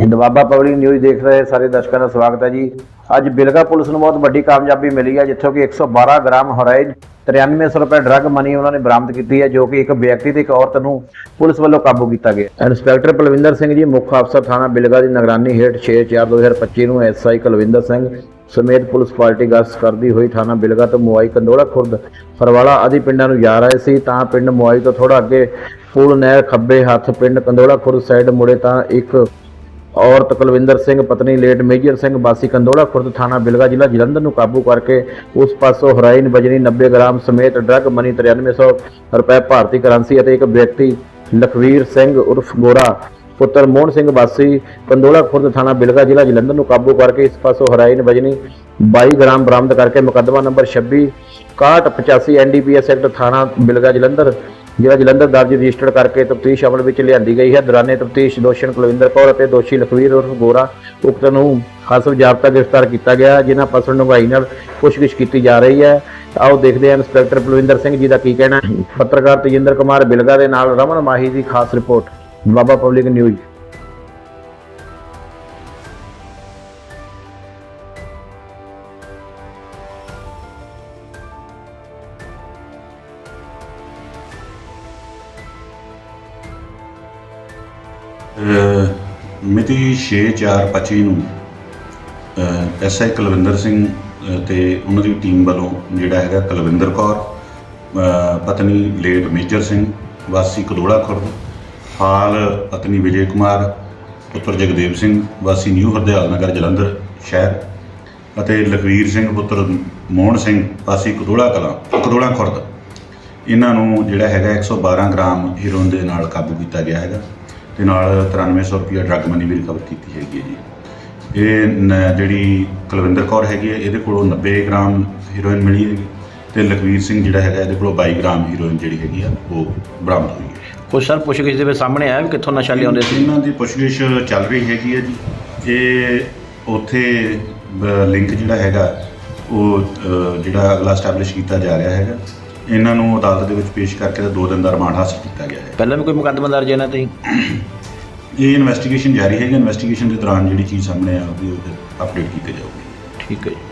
ਹਿੰਦਵਾਬਾ public news ਦੇਖ ਰਹੇ ਸਾਰੇ ਦਰਸ਼ਕਾਂ ਦਾ ਸਵਾਗਤ ਹੈ ਜੀ। ਅੱਜ ਬਿਲਗਾ ਪੁਲਿਸ ਨੂੰ ਬਹੁਤ ਵੱਡੀ ਕਾਮਯਾਬੀ ਮਿਲੀ ਹੈ, ਜਿੱਥੋਂ ਕਿ 112 ਗ੍ਰਾਮ ਹੈਰੋਇਨ 9300 ਰੁਪਏ ਡਰੱਗ ਮਨੀ ਉਹਨਾਂ ਨੇ ਬਰਾਮਦ ਕੀਤੀ ਹੈ, ਜੋ ਕਿ ਇੱਕ ਵਿਅਕਤੀ ਤੇ ਇੱਕ ਔਰਤ ਨੂੰ ਪੁਲਿਸ ਵੱਲੋਂ ਕਾਬੂ ਕੀਤਾ ਗਿਆ ਇੰਸਪੈਕਟਰ ਪਲਵਿੰਦਰ ਸਿੰਘ ਜੀ, ਮੁੱਖ ਅਫਸਰ ਥਾਣਾ ਬਿਲਗਾ ਦੀ ਨਿਗਰਾਨੀ ਹੇਠ 6/4/2025 ਨੂੰ ਐਸਆਈ ਕੁਲਵਿੰਦਰ ਸਿੰਘ ਸਮੇਤ ਪੁਲਿਸ ਪਾਰਟੀ ਗਸ਼ਤ ਕਰਦੀ ਹੋਈ ਥਾਣਾ ਬਿਲਗਾ ਤੋਂ ਮੁਆਈ ਕੰਦੋਲਾ ਖੁਰਦ ਫਰਵਾਲਾ ਆਦਿ ਪਿੰਡਾਂ ਨੂੰ ਜਾ ਰਹੇ ਸੀ। ਤਾਂ ਪਿੰਡ ਮੁਆਈ ਤੋਂ ਥੋੜਾ ਅੱਗੇ ਫੂਲ ਨਹਿਰ ਖੱਬੇ ਹੱਥ ਪਿੰਡ ਕੰਦੋਲਾ ਖੁਰਦ ਸਾਈਡ ਮੁੜੇ ਤਾਂ ਇੱਕ ਔਰਤ ਕੁਲਵਿੰਦਰ ਸਿੰਘ, ਪਤਨੀ ਲੇਟ ਮੇਜਰ ਸਿੰਘ ਬਾਸੀ ਕੰਦੋਲਾ ਖੁਰਦ ਥਾਣਾ ਬਿਲਗਾ ਜ਼ਿਲ੍ਹਾ ਜਲੰਧਰ ਨੂੰ ਕਾਬੂ ਕਰਕੇ ਉਸ ਪਾਸੋਂ ਹੈਰੋਇਨ ਵਜਨੀ 90 ਗ੍ਰਾਮ ਸਮੇਤ ਡਰੱਗ ਮਨੀ 9300 ਰੁਪਏ ਭਾਰਤੀ ਕਰੰਸੀ ਅਤੇ ਇੱਕ ਵਿਅਕਤੀ ਲਖਵੀਰ ਸਿੰਘ ਉਰਫ ਗੋਰਾ, ਪੁੱਤਰ ਮੋਹਨ ਸਿੰਘ ਬਾਸੀ ਕੰਦੋਲਾ ਖੁਰਦ ਥਾਣਾ ਬਿਲਗਾ ਜ਼ਿਲ੍ਹਾ ਜਲੰਧਰ ਨੂੰ ਕਾਬੂ ਕਰਕੇ ਇਸ ਪਾਸੋਂ ਹੈਰੋਇਨ ਵਜਨੀ 22 ਗ੍ਰਾਮ ਬਰਾਮਦ ਕਰਕੇ ਮੁਕੱਦਮਾ ਨੰਬਰ 26 6185 ਐਨਡੀਪੀਐਸ ਐਕਟ ਥਾਣਾ ਬਿਲਗਾ ਜਲੰਧਰ ਜਿਹੜਾ ਜਲੰਧਰ ਦਰਜ ਰਜਿਸਟਰਡ ਕਰਕੇ ਤਫਤੀਸ਼ ਅਮਲ ਵਿੱਚ ਲਿਆਂਦੀ ਗਈ ਹੈ। ਦੌਰਾਨੇ ਤਫਤੀਸ਼ ਦੋਸ਼ਣ ਕੁਲਵਿੰਦਰ ਕੌਰ ਅਤੇ ਦੋਸ਼ੀ ਲਖਵੀਰ ਉਰਫ ਗੋਰਾ ਉਕਤ ਨੂੰ ਹਸਬ ਜਾਬਤਾ ਗ੍ਰਿਫਤਾਰ ਕੀਤਾ ਗਿਆ। ਜਿਨ੍ਹਾਂ ਪਸਲ ਨੁਗਾਈ ਨਾਲ ਪੁੱਛਗਿੱਛ ਕੀਤੀ ਜਾ ਰਹੀ ਹੈ। ਆਓ ਦੇਖਦੇ ਹਾਂ ਇੰਸਪੈਕਟਰ ਬਲਵਿੰਦਰ ਸਿੰਘ ਜੀ ਦਾ ਕੀ ਕਹਿਣਾ ਹੈ। ਪੱਤਰਕਾਰ ਤੇਜਿੰਦਰ ਕੁਮਾਰ ਬਿਲਗਾ ਦੇ ਨਾਲ ਰਮਨ ਮਾਹੀ ਦੀ ਖਾਸ ਰਿਪੋਰਟ। ਬਾਬਾ ਪਬਲਿਕ ਨਿਊਜ਼। ਮਿਤੀ 6/4/25 ਨੂੰ ਐਸਆਈ ਕੁਲਵਿੰਦਰ ਸਿੰਘ, ਅਹ ਤੇ ਉਹਨਾਂ ਦੀ ਟੀਮ ਵੱਲੋਂ ਜਿਹੜਾ ਹੈਗਾ ਕੁਲਵਿੰਦਰ ਕੌਰ ਪਤਨੀ ਲੇਟ ਮੇਜਰ ਸਿੰਘ, ਵਾਸੀ ਕਦੋੜਾ ਖੁਰਦ, ਹਾਲ ਪਤਨੀ ਵਿਜੇ ਕੁਮਾਰ, ਪੁੱਤਰ ਜਗਦੇਵ ਸਿੰਘ, ਵਾਸੀ ਨਿਊ ਹਰਦਿਆਲ ਨਗਰ ਜਲੰਧਰ ਸ਼ਹਿਰ ਅਤੇ ਲਖਵੀਰ ਸਿੰਘ, ਪੁੱਤਰ ਮੋਹਨ ਸਿੰਘ, ਵਾਸੀ ਕਦੋੜਾ ਕਲਾਂ ਕਦੋੜਾ ਖੁਰਦ। ਇਹਨਾਂ ਨੂੰ ਜਿਹੜਾ ਹੈਗਾ 112 ਗ੍ਰਾਮ ਹੀਰੋਇਨ ਦੇ ਨਾਲ ਕਾਬੂ ਕੀਤਾ ਗਿਆ ਹੈਗਾ। ਤੇ ਨਾਲ 9300 ਰੁਪਏ ਡਰੱਗ ਮਨੀ ਵੀ ਰਿਕਵਰ ਕੀਤੀ ਹੈਗੀ ਹੈ ਜੀ। ਇਹ ਜਿਹੜੀ ਕੁਲਵਿੰਦਰ ਕੌਰ ਹੈਗੀ ਹੈ ਇਹਦੇ ਕੋਲੋਂ 90 ਗ੍ਰਾਮ ਹੀਰੋਇਨ ਮਿਲੀ ਹੈਗੀ ਤੇ ਲਖਵੀਰ ਸਿੰਘ ਜਿਹੜਾ ਹੈਗਾ ਇਹਦੇ ਕੋਲੋਂ 22 ਗ੍ਰਾਮ ਹੀਰੋਇਨ ਜਿਹੜੀ ਹੈਗੀ ਆ ਉਹ ਬਰਾਮਦ ਹੋਈ ਹੈ ਕੁਝ ਸਰ ਪੁੱਛਗਿੱਛ ਦੇ ਵਿੱਚ ਸਾਹਮਣੇ ਆਇਆ ਵੀ ਕਿੱਥੋਂ ਨਸ਼ਾ ਲਿਆਉਂਦੇ ਸੀ? ਇਹਨਾਂ ਦੀ ਪੁੱਛਗਿੱਛ ਚੱਲ ਰਹੀ ਹੈਗੀ ਹੈ ਜੀ। ਇਹ ਉੱਥੇ ਲਿੰਕ ਜਿਹੜਾ ਹੈਗਾ ਉਹ ਜਿਹੜਾ ਅਗਲਾ ਸਟੈਬਲਿਸ਼ ਕੀਤਾ ਜਾ ਰਿਹਾ ਹੈਗਾ। ਇਹਨਾਂ ਨੂੰ ਅਦਾਲਤ ਦੇ ਵਿੱਚ ਪੇਸ਼ ਕਰਕੇ ਤੇ 2 ਦਿਨ ਦਾ ਰਿਮਾਂਡ ਹਾਸਲ ਕੀਤਾ ਗਿਆ ਹੈ। ਪਹਿਲਾਂ ਵੀ ਕੋਈ ਮੁਕੱਦਮਾ ਦਰਜ ਹੈ ਨਾ ਤੇ? ਇਹ ਇਨਵੈਸਟੀਗੇਸ਼ਨ ਜਾਰੀ ਹੈਗੀ ਇਨਵੈਸਟੀਗੇਸ਼ਨ ਦੇ ਦੌਰਾਨ ਜਿਹੜੀ ਚੀਜ਼ ਸਾਹਮਣੇ ਆਊਗੀ ਉਹ ਅਪਡੇਟ ਕੀਤੀ ਜਾਊਗੀ। ਠੀਕ ਹੈ ਜੀ।